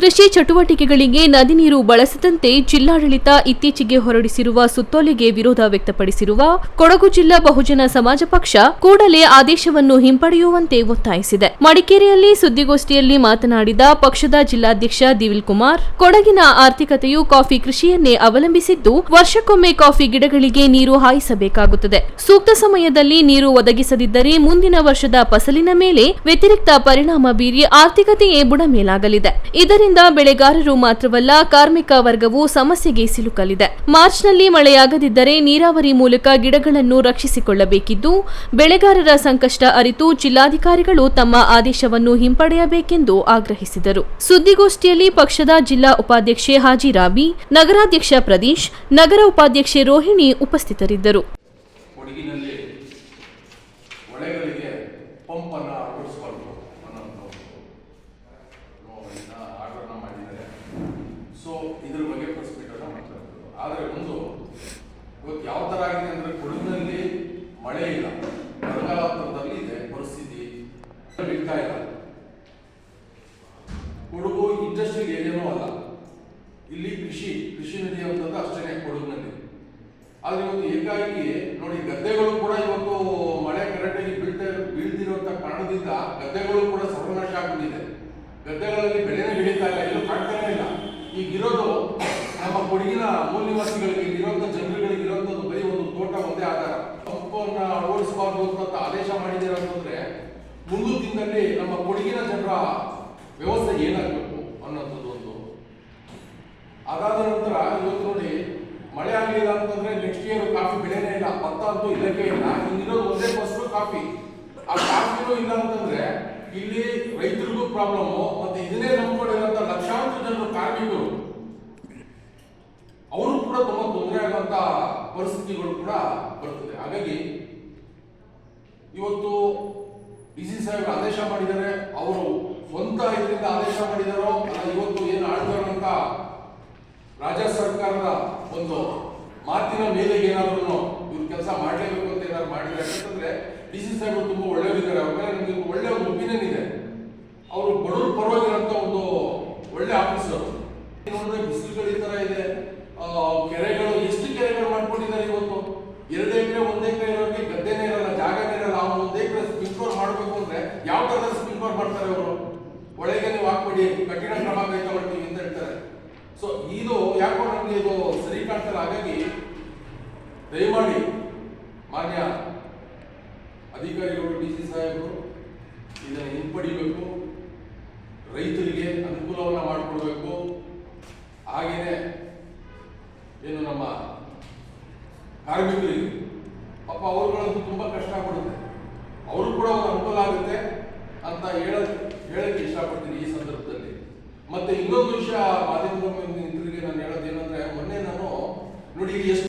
ಕೃಷಿ ಚಟುವಟಿಕೆಗಳಿಗೆ ನದಿ ನೀರು ಬಳಸದಂತೆ ಜಿಲ್ಲಾಡಳಿತ ಇತ್ತೀಚೆಗೆ ಹೊರಡಿಸಿರುವ ಸುತ್ತೋಲೆಗೆ ವಿರೋಧ ವ್ಯಕ್ತಪಡಿಸಿರುವ ಕೊಡಗು ಜಿಲ್ಲಾ ಬಹುಜನ ಸಮಾಜ ಪಕ್ಷ ಕೂಡಲೇ ಆದೇಶವನ್ನು ಹಿಂಪಡೆಯುವಂತೆ ಒತ್ತಾಯಿಸಿದೆ. ಮಡಿಕೇರಿಯಲ್ಲಿ ಸುದ್ದಿಗೋಷ್ಠಿಯಲ್ಲಿ ಮಾತನಾಡಿದ ಪಕ್ಷದ ಜಿಲ್ಲಾಧ್ಯಕ್ಷ ದಿವಿಲ್ ಕುಮಾರ್, ಕೊಡಗಿನ ಆರ್ಥಿಕತೆಯು ಕಾಫಿ ಕೃಷಿಯನ್ನೇ ಅವಲಂಬಿಸಿದ್ದು ವರ್ಷಕ್ಕೊಮ್ಮೆ ಕಾಫಿ ಗಿಡಗಳಿಗೆ ನೀರು ಹಾಯಿಸಬೇಕಾಗುತ್ತದೆ. ಸೂಕ್ತ ಸಮಯದಲ್ಲಿ ನೀರು ಒದಗಿಸದಿದ್ದರೆ ಮುಂದಿನ ವರ್ಷದ ಫಸಲಿನ ಮೇಲೆ ವ್ಯತಿರಿಕ್ತ ಪರಿಣಾಮ ಬೀರಿ ಆರ್ಥಿಕತೆಯೇ ಬುಡಮೇಲಾಗಲಿದೆ. ಇದರಿಂದ ಬೆಳೆಗಾರರು ಮಾತ್ರವಲ್ಲ ಕಾರ್ಮಿಕ ವರ್ಗವು ಸಮಸ್ಯೆಗೆ ಸಿಲುಕಲಿದೆ. ಮಾರ್ಚ್ನಲ್ಲಿ ಮಳೆಯಾಗದಿದ್ದರೆ ನೀರಾವರಿ ಮೂಲಕ ಗಿಡಗಳನ್ನು ರಕ್ಷಿಸಿಕೊಳ್ಳಬೇಕಿದ್ದು, ಬೆಳೆಗಾರರ ಸಂಕಷ್ಟ ಅರಿತು ಜಿಲ್ಲಾಧಿಕಾರಿಗಳು ತಮ್ಮ ಆದೇಶವನ್ನು ಹಿಂಪಡೆಯಬೇಕೆಂದು ಆಗ್ರಹಿಸಿದರು. ಸುದ್ದಿಗೋಷ್ಠಿಯಲ್ಲಿ ಪಕ್ಷದ ಜಿಲ್ಲಾ ಉಪಾಧ್ಯಕ್ಷೆ ಹಾಜಿರಾಬಿ ನಗರಾಧ್ಯಕ್ಷ ಪ್ರದೀಶ್, ನಗರ ಉಪಾಧ್ಯಕ್ಷೆ ರೋಹಿಣಿ ಉಪಸ್ಥಿತರಿದ್ದರು. ಪಂಪನ್ನು ಅಳವಡಿಸಿಕೊಂಡು ಸೊ ಇದ್ರ ಬಗ್ಗೆ ಪ್ರೆಸ್ ಆದ್ರೆ ಆದರೆ ಒಂದು, ಇವತ್ತು ಯಾವ ತರ ಆಗಿದೆ ಅಂದ್ರೆ ಕೊಡಗಿನಲ್ಲಿ ಮಳೆ ಇಲ್ಲ. ಬರಗಾಲದಲ್ಲಿ ಇದೆ, ಪರಿಸ್ಥಿತಿ ಬಿಡ್ತಾ ಇಲ್ಲ. ಕೊಡಗು ಇಂಡಸ್ಟ್ರಿಯಲ್ ಏರಿಯಾನೂ ಅಲ್ಲ. ಇಲ್ಲಿ ಕೃಷಿ ಕೃಷಿ ನಡೆಯುವಂಥದ್ದು ಅಷ್ಟೇ ಕೊಡಗಿನಲ್ಲಿ. ಆದ್ರೆ ಇವತ್ತು ಏಕಾಏಕಿ, ನೋಡಿ, ಗದ್ದೆಗಳು ಕೂಡ ಇವತ್ತು ಮಳೆ ಕರೆಕ್ಟಾಗಿ ಬೀಳ್ತಾ ಬೀಳ್ದಿರುವಂತ ಕಾರಣದಿಂದ ಗದ್ದೆಗಳು ಕೂಡ ಸರ್ವನಾಶ ಆಗ್ಬಿಟ್ಟಿದೆ ಗದ್ದೆಗಳಲ್ಲಿ ಬೆಳೆನೇ ಬೆಳೀತಾ ಇಲ್ಲ ಎಲ್ಲೂ ಕಾಣ್ತಾನೆ ಇಲ್ಲ ಈಗಿರೋದು ಕೊಡಗಿನ ಮೂಲ ನಿವಾಸಿಗಳಿಗೆ ಇರುವಂತ ಜನರುಗಳಿಗೆ ಇರುವಂತದ್ದು ಬರೀ ಒಂದು ತೋಟ, ಒಂದೇ ಆಧಾರ. ಪಂಪನ್ನ ಓಡಿಸಬಾರದು ಅಂತ ಆದೇಶ ಮಾಡಿದ್ದೀರ ಅಂತಂದ್ರೆ ಮುಂದಿನ ದಿನದಲ್ಲಿ ನಮ್ಮ ಕೊಡಗಿನ ಜನರ ವ್ಯವಸ್ಥೆ ಏನಾಗಬೇಕು ಅನ್ನೋಂಥದ್ದು ಒಂದು. ಅದಾದ ನಂತರ ಇವತ್ತು ನೋಡಿ, ಮಳೆ ಆಗಲಿಲ್ಲ ಅಂತಂದ್ರೆ ನೆಕ್ಸ್ಟ್ ಇಯರ್ ಕಾಫಿ ಬೆಳೆನೇ ಇಲ್ಲ, ಭತ್ತ ಅಂತೂ ಇಲ್ಲಕ್ಕೆ ಇಲ್ಲ ಇನ್ನಿರೋದು ಒಂದೇ ಫಸ್ಟ್ ಕಾಫಿ. ಆ ಕಾಫಿನೂ ಇಲ್ಲ ಅಂತಂದ್ರೆ ಇಲ್ಲಿ ರೈತರಿಗೂ ಪ್ರಾಬ್ಲಮ್ ಮತ್ತೆ ಇದನ್ನೇ ನಂಬಿಕೊಂಡಿರುವಂತಹ ಲಕ್ಷಾಂತರ ಜನರು, ಕಾರ್ಮಿಕರು ಕೂಡ ತುಂಬಾ ತೊಂದರೆ ಆಗುವಂತ ಪರಿಸ್ಥಿತಿಗಳು ಕೂಡ ಬರ್ತದೆ. ಹಾಗಾಗಿ ಇವತ್ತು ಡಿ ಸಿ ಸಾಹೇಬ್ ಆದೇಶ ಮಾಡಿದ್ದಾರೆ. ಅವರು ಸ್ವಂತ ಇದರಿಂದ ಆದೇಶ ಮಾಡಿದಾರೋ ಇವತ್ತು ಏನು ಆಳ್ತಾರಂತ ರಾಜ್ಯ ಸರ್ಕಾರದ ಒಂದು ಮಾತಿನ ಮೇಲೆ ಏನಾದ್ರೂ ಇವ್ರು ಕೆಲಸ ಮಾಡಲೇಬೇಕು ಅಂತ ಏನಾದ್ರು ಮಾಡಿದ್ರೆ ಯಾಕಂತಂದ್ರೆ ಡಿ ಸಿ ಸಾಹೇಬ್ ತುಂಬಾ ಒಳ್ಳೆಯವರಿದ್ದಾರೆ. ಅವ್ರ ಮೇಲೆ ನಮಗೆ ಒಳ್ಳೆ ಒಂದು ಒಪಿನಿಯನ್ ಇದೆ. ಅವರು ಬಡವರು ಪರವಾಗಿರೋಂಥ ಒಂದು ಒಳ್ಳೆ ಆಫೀಸರ್ ನೋಡಿದ್ರೆ ಬಿಸಿಲುಗಳು ಈ ತರ ಇದೆ ಆ, ಕೆರೆಗಳು ಎಷ್ಟು ಕೆರೆಗಳು ಮಾಡ್ಕೊಂಡಿದ್ದಾರೆ ಇವತ್ತು ಎರಡು ಎಕರೆ, ಒಂದೇ ಎಕರೆ ಇರೋರಿಗೆ ಗದ್ದೆನೇ ಇರಲ್ಲ, ಜಾಗನೇ ಇರಲ್ಲ. ಅವ್ನು ಕಡೆ ಎಕರೆ ಫೋರ್ ಮಾಡಬೇಕು ಅಂದ್ರೆ ಯಾವ ತರದ ಫೋರ್ ಮಾಡ್ತಾರೆ ಅವರು? ಒಳಗೆ ನೀವು ಹಾಕ್ಬಿಡಿ, ಕಠಿಣ ಕ್ರಮ ಕೈ ತಗೊಳ್ತೀವಿ ಅಂತ ಹೇಳ್ತಾರೆ. ಸೊ ಇದು ಯಾಕೋ ನನಗೆ ಇದು ಸರಿ ಕಾಣ್ತಲ್ಲ. ಹಾಗಾಗಿ ದಯಮಾಡಿ ಮಾನ್ಯ ಅಧಿಕಾರಿಗಳು, ಡಿ ಸಿ ಸಾಹೇಬರು, ಇದನ್ನು ಹಿಂಪಡಿಬೇಕು. ರೈತರಿಗೆ ಅನುಕೂಲವನ್ನ ಮಾಡಿಕೊಡ್ಬೇಕು. ಹಾಗೇನೆ, ಏನು ನಮ್ಮ ಕಾರ್ಮಿಕರಿಗೆ ಪಾಪ ಅವ್ರುಗಳಂತೂ ತುಂಬ ಕಷ್ಟ ಪಡುತ್ತೆ. ಅವರು ಕೂಡ ಒಂದು ಅನುಕೂಲ ಆಗುತ್ತೆ ಅಂತ ಹೇಳ, ಹೇಳಕ್ಕೆ ಇಷ್ಟಪಡ್ತೀನಿ ಈ ಸಂದರ್ಭದಲ್ಲಿ. ಮತ್ತೆ ಇನ್ನೊಂದು ವಿಷಯ ಮಾಧ್ಯಮದ ನಾನು ಹೇಳೋದೇನಂದ್ರೆ ಮೊನ್ನೆ ನಾನು ನೋಡಿ, ಎಷ್ಟು